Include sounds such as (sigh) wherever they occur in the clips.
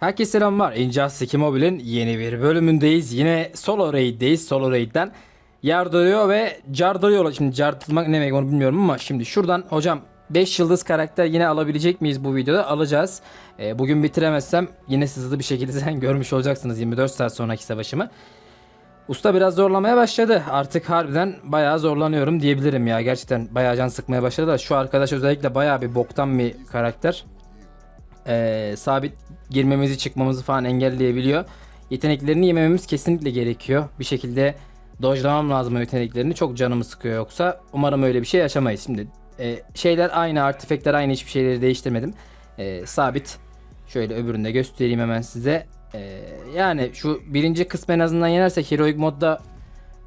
Herkese selamlar. Injustice Mobile'in yeni bir bölümündeyiz. Yine solo raid'deyiz. Solo raid'den yardırıyor ve cardırıyor. Şimdi cardırmak ne demek onu bilmiyorum ama şimdi şuradan hocam 5 yıldız karakter yine alabilecek miyiz bu videoda? Alacağız. Ee, bugün bitiremezsem yine siz hızlı bir şekilde (laughs) zaten görmüş olacaksınız 24 saat sonraki savaşımı. Usta biraz zorlamaya başladı. Artık harbiden bayağı zorlanıyorum diyebilirim ya. Gerçekten bayağı can sıkmaya başladı da şu arkadaş özellikle bayağı bir boktan bir karakter. Ee, sabit girmemizi çıkmamızı falan engelleyebiliyor. Yeteneklerini yemememiz kesinlikle gerekiyor. Bir şekilde dojlamam lazım o yeteneklerini. Çok canımı sıkıyor yoksa. Umarım öyle bir şey yaşamayız. Şimdi e, şeyler aynı, artifekler aynı hiçbir şeyleri değiştirmedim. E, sabit. Şöyle öbürünü de göstereyim hemen size. E, yani şu birinci kısmı en azından yenersek Heroic modda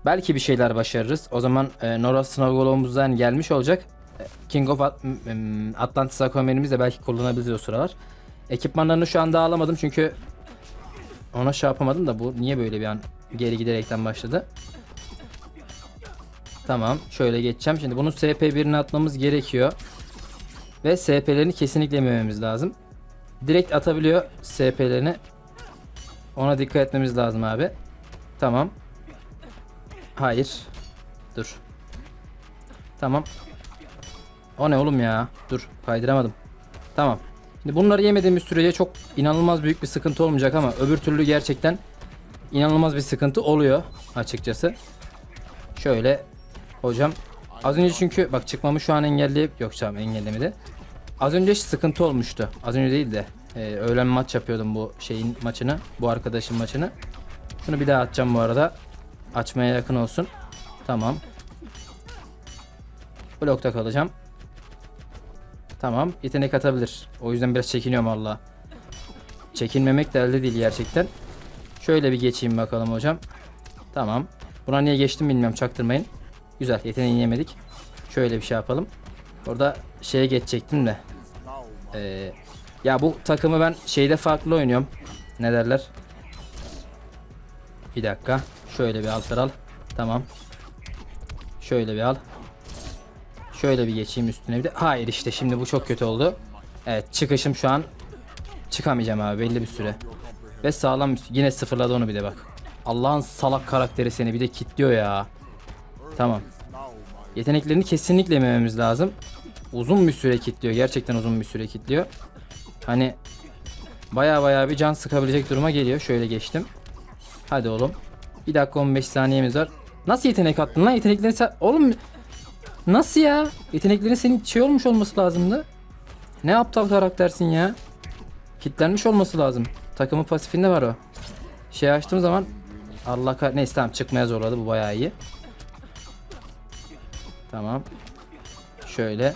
belki bir şeyler başarırız. O zaman e, Nora Snowgolom'umuzdan gelmiş olacak. King of Atlantis Aquaman'imiz de belki kullanabiliriz o sıralar. Ekipmanlarını şu anda alamadım çünkü ona şey yapamadım da bu niye böyle bir an geri giderekten başladı. Tamam şöyle geçeceğim. Şimdi bunun SP1'ini atmamız gerekiyor. Ve SP'lerini kesinlikle yemememiz lazım. Direkt atabiliyor SP'lerini. Ona dikkat etmemiz lazım abi. Tamam. Hayır. Dur. Tamam. O ne oğlum ya? Dur kaydıramadım. Tamam. Şimdi bunları yemediğimiz sürece çok inanılmaz büyük bir sıkıntı olmayacak ama öbür türlü gerçekten inanılmaz bir sıkıntı oluyor açıkçası. Şöyle hocam az önce çünkü bak çıkmamı şu an engelleyip yok canım engellemedi. Az önce sıkıntı olmuştu. Az önce değil de e, öğlen maç yapıyordum bu şeyin maçını. Bu arkadaşın maçını. Şunu bir daha atacağım bu arada. Açmaya yakın olsun. Tamam. Blokta kalacağım. Tamam. Yetenek atabilir. O yüzden biraz çekiniyorum valla. Çekinmemek de değil gerçekten. Şöyle bir geçeyim bakalım hocam. Tamam. Buna niye geçtim bilmiyorum çaktırmayın. Güzel yeteneğini yemedik. Şöyle bir şey yapalım. Orada şeye geçecektim de. Ee, ya bu takımı ben şeyde farklı oynuyorum. Ne derler? Bir dakika. Şöyle bir altar al. Tamam. Şöyle bir al. Şöyle bir geçeyim üstüne bir de. Hayır işte şimdi bu çok kötü oldu. Evet çıkışım şu an çıkamayacağım abi belli bir süre. Ve sağlam bir- yine sıfırladı onu bir de bak. Allah'ın salak karakteri seni bir de kilitliyor ya. Tamam. Yeteneklerini kesinlikle yemememiz lazım. Uzun bir süre kilitliyor. Gerçekten uzun bir süre kilitliyor. Hani baya baya bir can sıkabilecek duruma geliyor. Şöyle geçtim. Hadi oğlum. 1 dakika 15 saniyemiz var. Nasıl yetenek attın lan? Yeteneklerini sen... Oğlum Nasıl ya? Yeteneklerin senin şey olmuş olması lazımdı. Ne aptal karaktersin ya. Kitlenmiş olması lazım. Takımın pasifinde var o. Şey açtığım zaman Allah kah... Neyse tamam çıkmaya zorladı bu bayağı iyi. Tamam. Şöyle.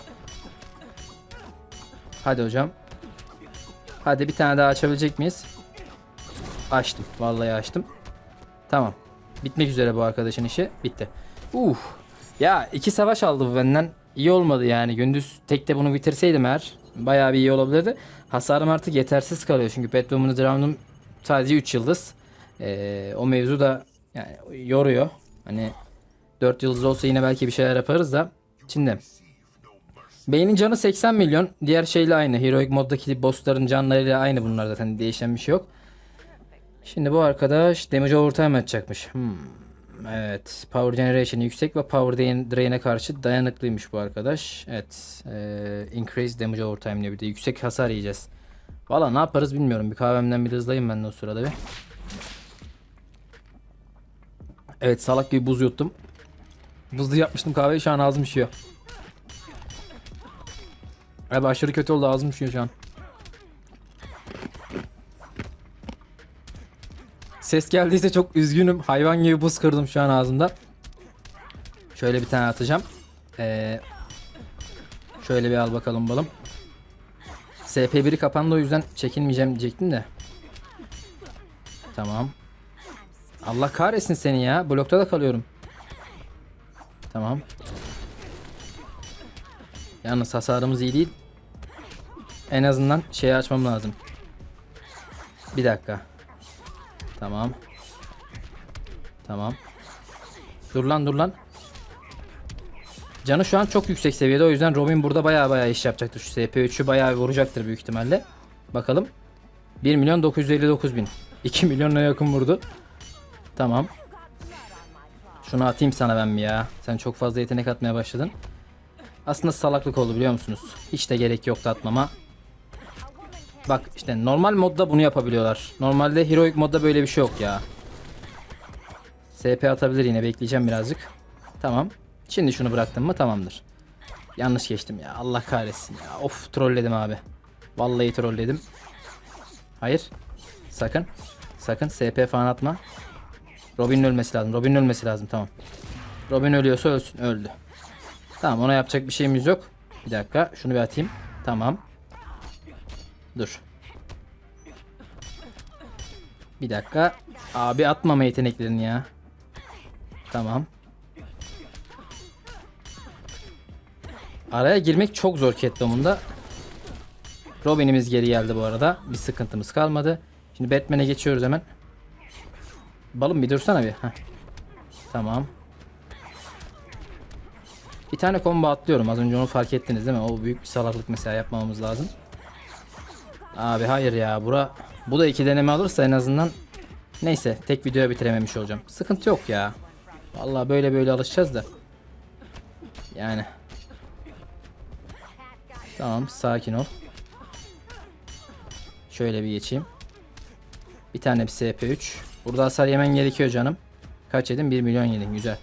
Hadi hocam. Hadi bir tane daha açabilecek miyiz? Açtım. Vallahi açtım. Tamam. Bitmek üzere bu arkadaşın işi. Bitti. Uh. Ya iki savaş aldı bu benden. İyi olmadı yani. Gündüz tekte bunu bitirseydim eğer bayağı bir iyi olabilirdi. Hasarım artık yetersiz kalıyor. Çünkü Batwoman'ı Drown'um sadece 3 yıldız. Ee, o mevzu da yani yoruyor. Hani 4 yıldız olsa yine belki bir şeyler yaparız da. Şimdi Beynin canı 80 milyon. Diğer şeyle aynı. Heroic moddaki bossların canlarıyla aynı bunlar zaten. Değişen bir şey yok. Şimdi bu arkadaş damage overtime atacakmış. Hmm. Evet. Power generation yüksek ve power drain- drain'e karşı dayanıklıymış bu arkadaş. Evet. Ee, increase damage overtime diyor bir de. Yüksek hasar yiyeceğiz. Valla ne yaparız bilmiyorum. Bir kahvemden bir hızlayayım ben de o sırada bir. Evet salak gibi buz yuttum. Buzlu yapmıştım kahveyi şu an ağzım şişiyor. Abi aşırı kötü oldu ağzım şişiyor şu an. Ses geldiyse çok üzgünüm. Hayvan gibi buz kırdım şu an ağzımda. Şöyle bir tane atacağım. Ee, şöyle bir al bakalım balım. SP1'i kapandı o yüzden çekinmeyeceğim diyecektim de. Tamam. Allah kahretsin seni ya. Blokta da kalıyorum. Tamam. Yalnız hasarımız iyi değil. En azından şeyi açmam lazım. Bir dakika. Tamam. Tamam. Dur lan dur lan. Canı şu an çok yüksek seviyede o yüzden Robin burada baya baya iş yapacaktır. Şu SP3'ü baya vuracaktır büyük ihtimalle. Bakalım. 1 milyon 959 bin. (laughs) 2 milyona yakın vurdu. Tamam. Şunu atayım sana ben bir ya. Sen çok fazla yetenek atmaya başladın. Aslında salaklık oldu biliyor musunuz? Hiç de gerek yoktu atmama. Bak işte normal modda bunu yapabiliyorlar. Normalde heroic modda böyle bir şey yok ya. SP atabilir yine bekleyeceğim birazcık. Tamam. Şimdi şunu bıraktım mı tamamdır. Yanlış geçtim ya. Allah kahretsin ya. Of trolledim abi. Vallahi trolledim. Hayır. Sakın. Sakın SP falan atma. Robin'in ölmesi lazım. Robin'in ölmesi lazım tamam. Robin ölüyorsa ölsün. Öldü. Tamam ona yapacak bir şeyimiz yok. Bir dakika şunu bir atayım. Tamam. Dur. Bir dakika. Abi atmama yeteneklerini ya. Tamam. Araya girmek çok zor Catwoman'da. Robin'imiz geri geldi bu arada. Bir sıkıntımız kalmadı. Şimdi Batman'e geçiyoruz hemen. Balım bir dursana bir. Heh. Tamam. Bir tane combo atlıyorum. Az önce onu fark ettiniz değil mi? O büyük bir salaklık mesela yapmamamız lazım. Abi hayır ya. Bura bu da iki deneme alırsa en azından neyse tek videoya bitirememiş olacağım. Sıkıntı yok ya. Vallahi böyle böyle alışacağız da. Yani. Tamam sakin ol. Şöyle bir geçeyim. Bir tane bir SP3. Burada hasar yemen gerekiyor canım. Kaç yedin? 1 milyon yedin. Güzel.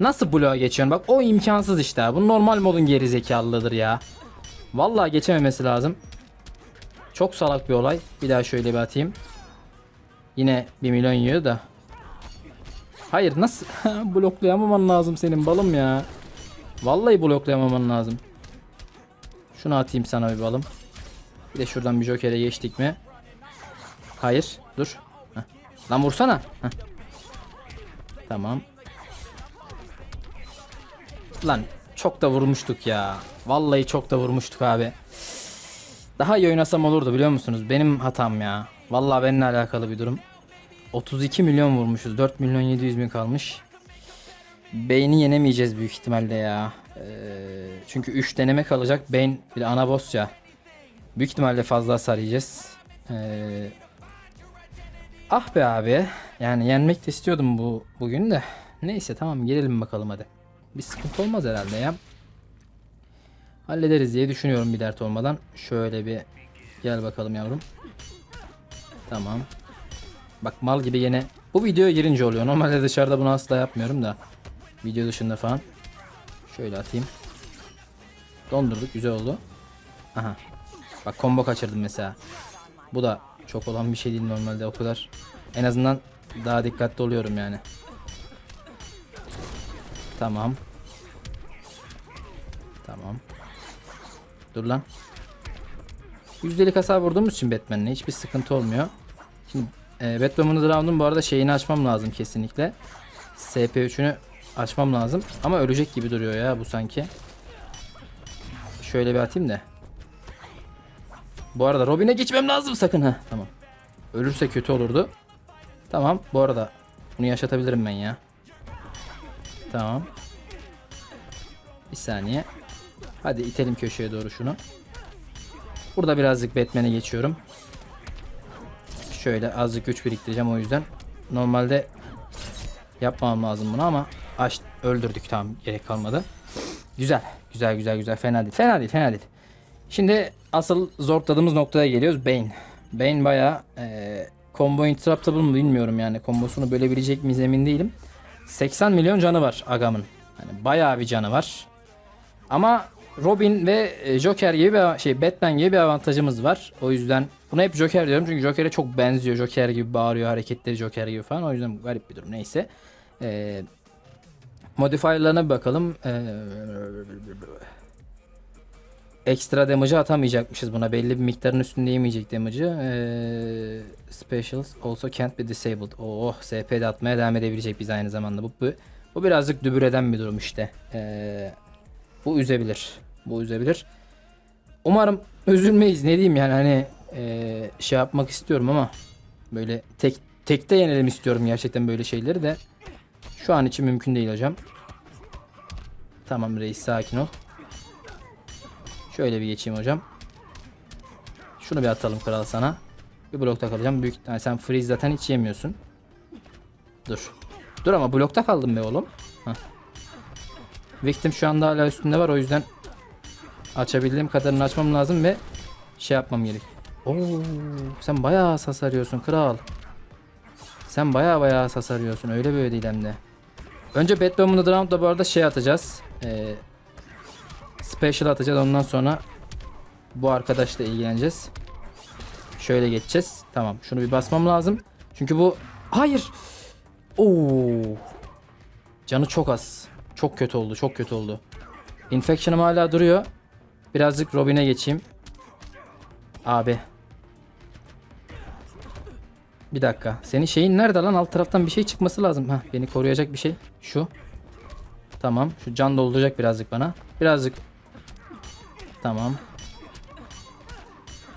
Nasıl bloğa geçiyorsun? Bak o imkansız işte. Bu normal modun geri zekalılığıdır ya. Vallahi geçememesi lazım. Çok salak bir olay. Bir daha şöyle bir atayım. Yine 1 milyon yiyor da. Hayır nasıl? (laughs) Bloklayamaman lazım senin balım ya. Vallahi bloklayamaman lazım. Şunu atayım sana bir balım. Bir de şuradan bir jokere geçtik mi? Hayır. Dur. Heh. Lan vursana. Heh. Tamam. Lan çok da vurmuştuk ya. Vallahi çok da vurmuştuk abi. Daha iyi oynasam olurdu biliyor musunuz? Benim hatam ya. Vallahi benimle alakalı bir durum. 32 milyon vurmuşuz. 4 milyon 700 bin kalmış. Beyni yenemeyeceğiz büyük ihtimalle ya. Ee, çünkü 3 deneme kalacak. Beyin bir de ana boss ya. Büyük ihtimalle fazla hasar yiyeceğiz. Ee, ah be abi. Yani yenmek de istiyordum bu bugün de. Neyse tamam gelelim bakalım hadi. Bir sıkıntı olmaz herhalde ya. Hallederiz diye düşünüyorum bir dert olmadan. Şöyle bir gel bakalım yavrum. Tamam. Bak mal gibi yine bu video girince oluyor. Normalde dışarıda bunu asla yapmıyorum da. Video dışında falan. Şöyle atayım. Dondurduk güzel oldu. Aha. Bak combo kaçırdım mesela. Bu da çok olan bir şey değil normalde o kadar. En azından daha dikkatli oluyorum yani. Tamam. Tamam. Dur lan. Yüzdelik hasar vurduğumuz için Batman'le hiçbir sıkıntı olmuyor. Şimdi e, Batman'ın round'un bu arada şeyini açmam lazım kesinlikle. SP3'ünü açmam lazım. Ama ölecek gibi duruyor ya bu sanki. Şöyle bir atayım da. Bu arada Robin'e geçmem lazım sakın ha. Tamam. Ölürse kötü olurdu. Tamam. Bu arada bunu yaşatabilirim ben ya. Tamam. Bir saniye. Hadi itelim köşeye doğru şunu. Burada birazcık Batman'e geçiyorum. Şöyle azıcık güç biriktireceğim o yüzden. Normalde yapmam lazım bunu ama aç öldürdük tamam gerek kalmadı. Güzel. Güzel güzel güzel fena değil. Fena değil fena değil. Şimdi asıl zorladığımız noktaya geliyoruz. Bane. Bane bayağı e, combo interruptible mı bilmiyorum yani. Kombosunu bölebilecek miyiz emin değilim. 80 milyon canı var Agam'ın. Yani bayağı bir canı var. Ama Robin ve e, Joker gibi bir şey Batman gibi bir avantajımız var. O yüzden buna hep Joker diyorum çünkü Joker'e çok benziyor. Joker gibi bağırıyor, hareketleri Joker gibi falan. O yüzden garip bir durum. Neyse. Ee, modifierlarına bir bakalım. Ee, ekstra damage'ı atamayacakmışız buna. Belli bir miktarın üstünde yemeyecek damage'ı. Ee, specials also can't be disabled. Oh, SP'de atmaya devam edebilecek biz aynı zamanda. Bu, bu, bu birazcık dübür eden bir durum işte. Ee, bu üzebilir. Bu üzebilir. Umarım üzülmeyiz. Ne diyeyim yani hani ee, şey yapmak istiyorum ama böyle tek tekte yenelim istiyorum gerçekten böyle şeyleri de. Şu an için mümkün değil hocam. Tamam reis sakin ol. Şöyle bir geçeyim hocam. Şunu bir atalım kral sana. Bir blokta kalacağım. Büyük yani sen freeze zaten hiç yemiyorsun. Dur. Dur ama blokta kaldım be oğlum. Heh. Victim şu anda hala üstünde var o yüzden açabildiğim kadarını açmam lazım ve şey yapmam gerek. Oo, sen bayağı hasar arıyorsun kral. Sen bayağı bayağı hasar arıyorsun. Öyle böyle değil hem de. Önce Batman'ın Round'da bu arada şey atacağız. Ee, special atacağız. Ondan sonra bu arkadaşla ilgileneceğiz. Şöyle geçeceğiz. Tamam. Şunu bir basmam lazım. Çünkü bu... Hayır. Oo. Canı çok az. Çok kötü oldu. Çok kötü oldu. Infection'ım hala duruyor. Birazcık Robin'e geçeyim. Abi. Bir dakika. Senin şeyin nerede lan? Alt taraftan bir şey çıkması lazım. Hah, beni koruyacak bir şey. Şu. Tamam. Şu can dolduracak birazcık bana. Birazcık. Tamam.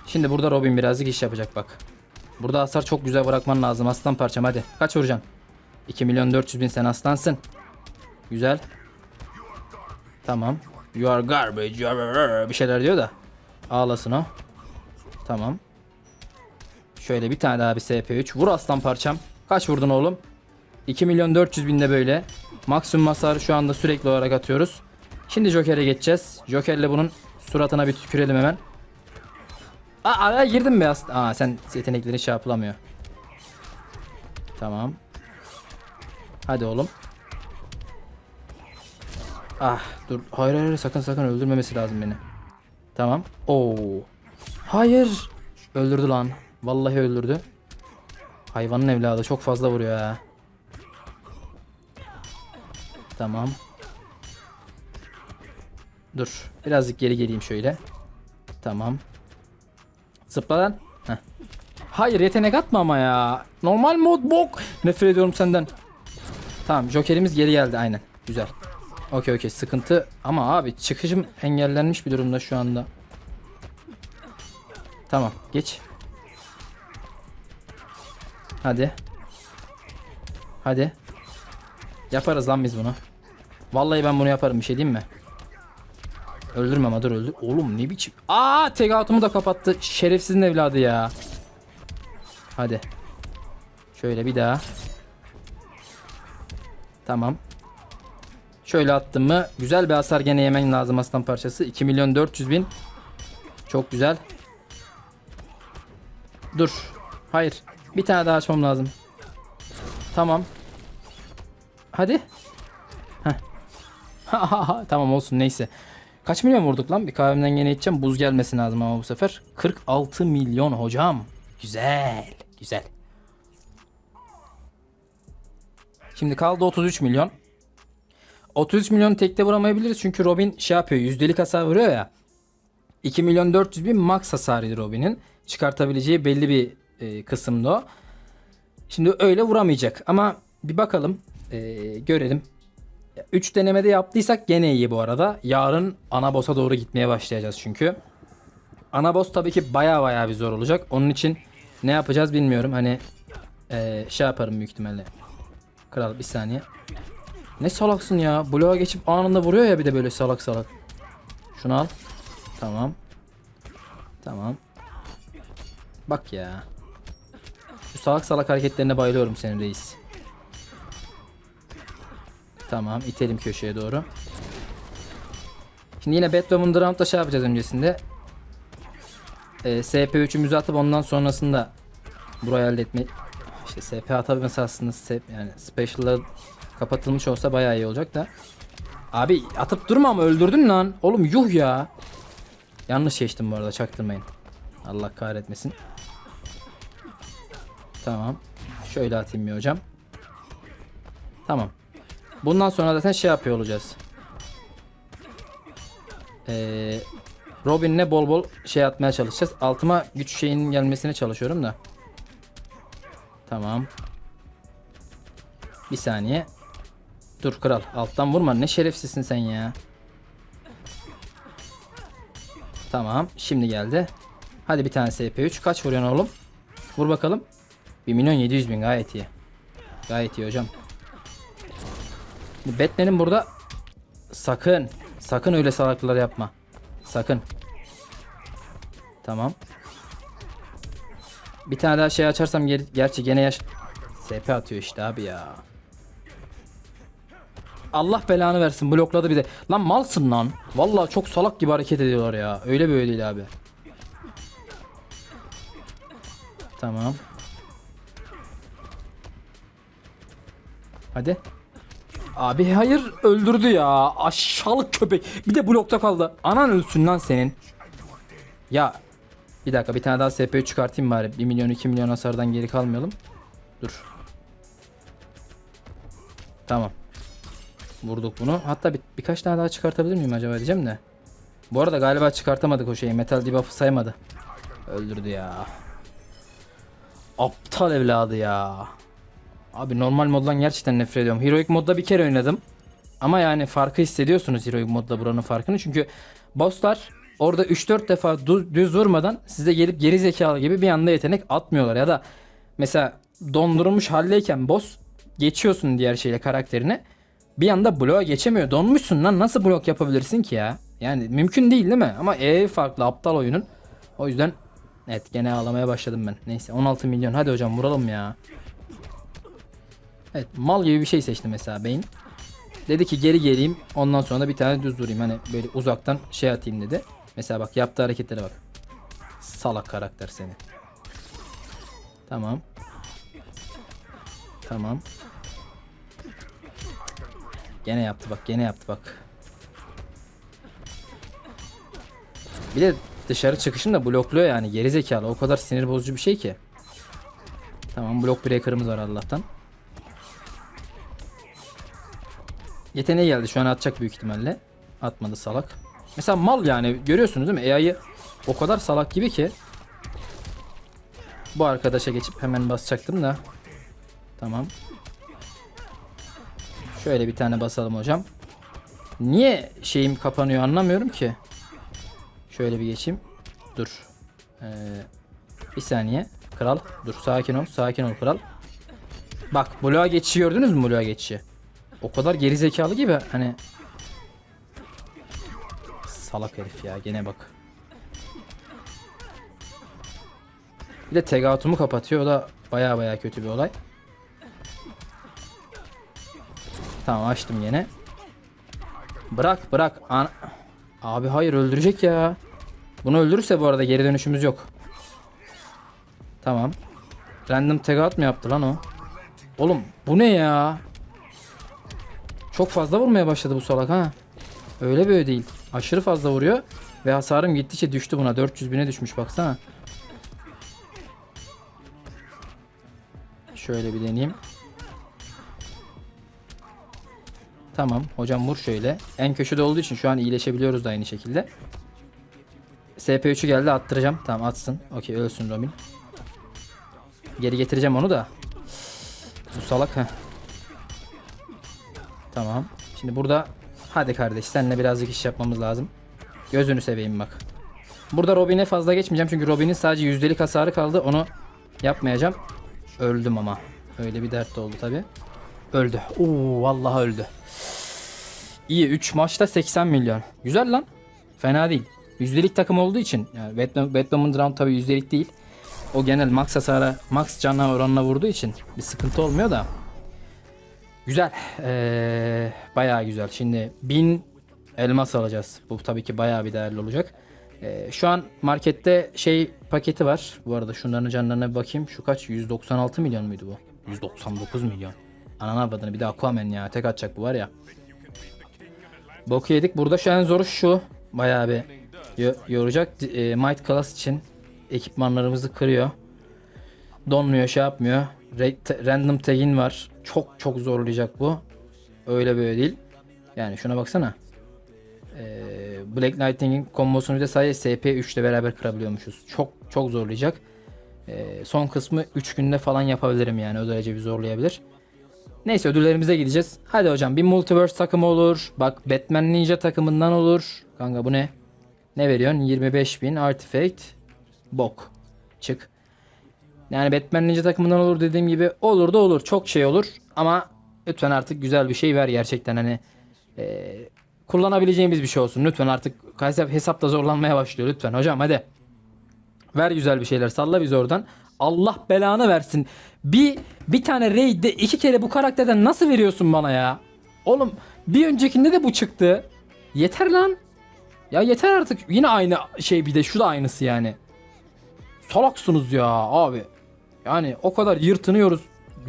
Şimdi burada Robin birazcık iş yapacak bak. Burada hasar çok güzel bırakman lazım. Aslan parçam hadi. Kaç vuracaksın? 2 milyon 400 bin sen aslansın. Güzel. Tamam. You are garbage. You are... Bir şeyler diyor da. Ağlasın o. Tamam. Şöyle bir tane daha bir SP3. Vur aslan parçam. Kaç vurdun oğlum? 2 milyon 400 binde böyle. Maksimum hasarı şu anda sürekli olarak atıyoruz. Şimdi Joker'e geçeceğiz. Joker'le bunun suratına bir tükürelim hemen. Aa araya girdim mi aslında? Aa sen yetenekleri şey yapılamıyor. Tamam. Hadi oğlum. Ah dur. Hayır hayır sakın sakın öldürmemesi lazım beni. Tamam. Oo. Hayır. Öldürdü lan. Vallahi öldürdü. Hayvanın evladı çok fazla vuruyor ha. Tamam. Dur. Birazcık geri geleyim şöyle. Tamam. Zıpla lan. Heh. Hayır yetenek atma ama ya. Normal mod bok. Nefret ediyorum senden. Tamam jokerimiz geri geldi aynen. Güzel. Okey okey sıkıntı ama abi çıkışım engellenmiş bir durumda şu anda. Tamam geç. Hadi. Hadi. Yaparız lan biz bunu. Vallahi ben bunu yaparım bir şey diyeyim mi? Öldürme ama dur öldür. Oğlum ne biçim. Aa tek out'umu da kapattı. Şerefsizin evladı ya. Hadi. Şöyle bir daha. Tamam. Şöyle attım mı güzel bir hasar gene yemen lazım aslan parçası. 2 milyon 400 bin. Çok güzel. Dur. Hayır. Bir tane daha açmam lazım. Tamam. Hadi. (laughs) Tamam olsun neyse. Kaç milyon vurduk lan? Bir kahvemden gene içeceğim. Buz gelmesi lazım ama bu sefer. 46 milyon hocam. Güzel. Güzel. Şimdi kaldı 33 milyon. 33 milyon tekte vuramayabiliriz çünkü Robin şey yapıyor yüzdelik hasar vuruyor ya. 2 milyon 400 bin max hasarıydı Robin'in. Çıkartabileceği belli bir e, kısımda o. Şimdi öyle vuramayacak ama bir bakalım e, görelim. 3 denemede yaptıysak gene iyi bu arada. Yarın ana boss'a doğru gitmeye başlayacağız çünkü. Ana boss tabii ki baya baya bir zor olacak. Onun için ne yapacağız bilmiyorum. Hani e, şey yaparım büyük ihtimalle. Kral bir saniye. Ne salaksın ya. Bloğa geçip anında vuruyor ya bir de böyle salak salak. Şunu al. Tamam. Tamam. Bak ya. Şu salak salak hareketlerine bayılıyorum senin reis. Tamam itelim köşeye doğru. Şimdi yine Batwoman Round'da şey yapacağız öncesinde. Ee, SP3'ümüzü atıp ondan sonrasında burayı halletme işte SP atabilmesi aslında yani special'lar kapatılmış olsa bayağı iyi olacak da. Abi atıp durma ama öldürdün lan. Oğlum yuh ya. Yanlış seçtim bu arada çaktırmayın. Allah kahretmesin. Tamam. Şöyle atayım bir hocam. Tamam. Bundan sonra zaten şey yapıyor olacağız. Ee, Robin'le bol bol şey atmaya çalışacağız. Altıma güç şeyinin gelmesine çalışıyorum da. Tamam. Bir saniye. Dur kral alttan vurma ne şerefsizsin sen ya. Tamam şimdi geldi. Hadi bir tane SP3 kaç vuruyorsun oğlum? Vur bakalım. 1 milyon 700 bin gayet iyi. Gayet iyi hocam. Şimdi Batman'in burada sakın sakın öyle salaklılar yapma. Sakın. Tamam. Bir tane daha şey açarsam ger gerçi gene yaş... SP atıyor işte abi ya. Allah belanı versin blokladı bir de. Lan malsın lan. Vallahi çok salak gibi hareket ediyorlar ya. Öyle böyle değil abi. Tamam. Hadi. Abi hayır öldürdü ya. Aşağılık köpek. Bir de blokta kaldı. Anan ölsün lan senin. Ya bir dakika bir tane daha SP çıkartayım bari. 1 milyon 2 milyon hasardan geri kalmayalım. Dur. Tamam. Vurduk bunu. Hatta bir, birkaç tane daha çıkartabilir miyim acaba diyeceğim de. Bu arada galiba çıkartamadık o şeyi. Metal debuff'ı saymadı. Öldürdü ya. Aptal evladı ya. Abi normal moddan gerçekten nefret ediyorum. Heroic modda bir kere oynadım. Ama yani farkı hissediyorsunuz Heroic modda buranın farkını. Çünkü bosslar orada 3-4 defa du- düz vurmadan size gelip geri zekalı gibi bir anda yetenek atmıyorlar. Ya da mesela dondurulmuş haldeyken boss geçiyorsun diğer şeyle karakterine. Bir anda bloğa geçemiyor. Donmuşsun lan nasıl blok yapabilirsin ki ya? Yani mümkün değil değil mi? Ama E farklı aptal oyunun. O yüzden evet gene ağlamaya başladım ben. Neyse 16 milyon hadi hocam vuralım ya. Evet mal gibi bir şey seçti mesela beyin. Dedi ki geri geleyim ondan sonra da bir tane düz durayım. Hani böyle uzaktan şey atayım dedi. Mesela bak yaptığı hareketlere bak. Salak karakter seni. Tamam. Tamam. Gene yaptı bak gene yaptı bak. Bir de dışarı çıkışını da blokluyor yani geri zekalı. O kadar sinir bozucu bir şey ki. Tamam blok breaker'ımız var Allah'tan. Yeteneği geldi şu an atacak büyük ihtimalle. Atmadı salak. Mesela mal yani görüyorsunuz değil mi? AI'yı o kadar salak gibi ki. Bu arkadaşa geçip hemen basacaktım da. Tamam. Şöyle bir tane basalım hocam. Niye şeyim kapanıyor anlamıyorum ki. Şöyle bir geçeyim. Dur. Ee, bir saniye. Kral. Dur sakin ol. Sakin ol kral. Bak bloğa geçişi gördünüz mü bloğa geçişi? O kadar geri zekalı gibi hani. Salak herif ya gene bak. Bir de tag out'umu kapatıyor. O da baya baya kötü bir olay. Tamam açtım yine. Bırak bırak. An Abi hayır öldürecek ya. Bunu öldürürse bu arada geri dönüşümüz yok. Tamam. Random tag out mı yaptı lan o? Oğlum bu ne ya? Çok fazla vurmaya başladı bu salak ha. Öyle böyle değil. Aşırı fazla vuruyor. Ve hasarım gittikçe düştü buna. 400 bine düşmüş baksana. Şöyle bir deneyeyim. Tamam. Hocam vur şöyle. En köşede olduğu için şu an iyileşebiliyoruz da aynı şekilde. SP3'ü geldi attıracağım. Tamam atsın. Okey ölsün Robin. Geri getireceğim onu da. Bu salak ha. Tamam. Şimdi burada hadi kardeş seninle birazcık iş yapmamız lazım. Gözünü seveyim bak. Burada Robin'e fazla geçmeyeceğim çünkü Robin'in sadece yüzdelik hasarı kaldı. Onu yapmayacağım. Öldüm ama. Öyle bir dert de oldu tabi. Öldü. Oo vallahi öldü. İyi 3 maçta 80 milyon. Güzel lan. Fena değil. Yüzdelik takım olduğu için yani Batman, Batman'ın round tabi yüzdelik değil. O genel max hasara, max canına oranına vurduğu için bir sıkıntı olmuyor da. Güzel. Ee, bayağı güzel. Şimdi 1000 elmas alacağız. Bu tabii ki bayağı bir değerli olacak. Ee, şu an markette şey paketi var. Bu arada şunların canlarına bir bakayım. Şu kaç? 196 milyon muydu bu? 199 milyon. Ananı avradını bir de Aquaman ya. Tek atacak bu var ya. Boku yedik. Burada şu en zoru şu. Bayağı bir yo- yoracak. E, Might Class için ekipmanlarımızı kırıyor. Donmuyor şey yapmıyor. Random tag'in var. Çok çok zorlayacak bu. Öyle böyle değil. Yani şuna baksana. Ee, Black Lightning'in kombosunu de sadece SP3 ile beraber kırabiliyormuşuz. Çok çok zorlayacak. Ee, son kısmı 3 günde falan yapabilirim yani. O derece bir zorlayabilir. Neyse ödüllerimize gideceğiz. Hadi hocam bir multiverse takımı olur. Bak Batman Ninja takımından olur. Kanka bu ne? Ne veriyorsun? 25.000 artifact. Bok. Çık. Yani Batman Ninja takımından olur dediğim gibi olur da olur. Çok şey olur ama lütfen artık güzel bir şey ver gerçekten hani e, kullanabileceğimiz bir şey olsun. Lütfen artık hesap, hesapta zorlanmaya başlıyor lütfen hocam hadi. Ver güzel bir şeyler salla biz oradan. Allah belanı versin. Bir bir tane raid'de iki kere bu karakterden nasıl veriyorsun bana ya? Oğlum bir öncekinde de bu çıktı. Yeter lan. Ya yeter artık. Yine aynı şey bir de şu da aynısı yani. Salaksınız ya abi. Yani o kadar yırtınıyoruz.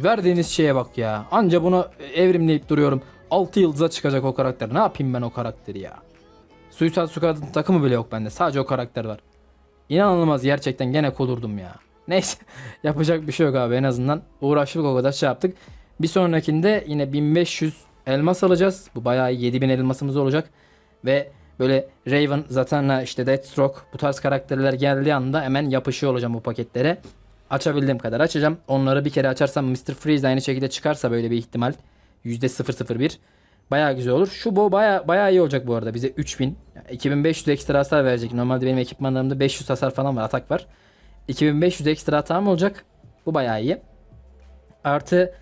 Verdiğiniz şeye bak ya. Anca bunu evrimleyip duruyorum. 6 yıldıza çıkacak o karakter. Ne yapayım ben o karakteri ya? Suicide Squad'ın takımı bile yok bende. Sadece o karakter var. İnanılmaz gerçekten gene kudurdum ya. (laughs) Neyse yapacak bir şey yok abi en azından uğraştık o kadar şey yaptık. Bir sonrakinde yine 1500 elmas alacağız. Bu bayağı iyi, 7000 elmasımız olacak. Ve böyle Raven, Zatanna, işte Deathstroke bu tarz karakterler geldiği anda hemen yapışıyor olacağım bu paketlere. Açabildiğim kadar açacağım. Onları bir kere açarsam Mr. Freeze aynı şekilde çıkarsa böyle bir ihtimal %001 Bayağı güzel olur. Şu bu bayağı bayağı iyi olacak bu arada. Bize 3000 yani 2500 ekstra hasar verecek. Normalde benim ekipmanlarımda 500 hasar falan var, atak var. 2500 ekstra hatam olacak. Bu bayağı iyi. Artı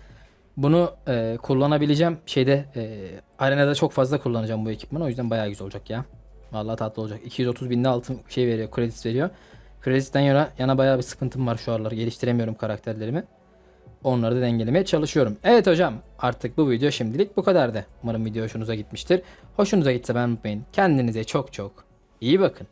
bunu e, kullanabileceğim şeyde e, arenada çok fazla kullanacağım bu ekipmanı. O yüzden bayağı güzel olacak ya. Vallahi tatlı olacak. 230 binde altın şey veriyor, kredit veriyor. Kreditten yana, yana bayağı bir sıkıntım var şu aralar. Geliştiremiyorum karakterlerimi. Onları da dengelemeye çalışıyorum. Evet hocam artık bu video şimdilik bu kadardı. Umarım video hoşunuza gitmiştir. Hoşunuza gitse ben unutmayın. Kendinize çok çok iyi bakın.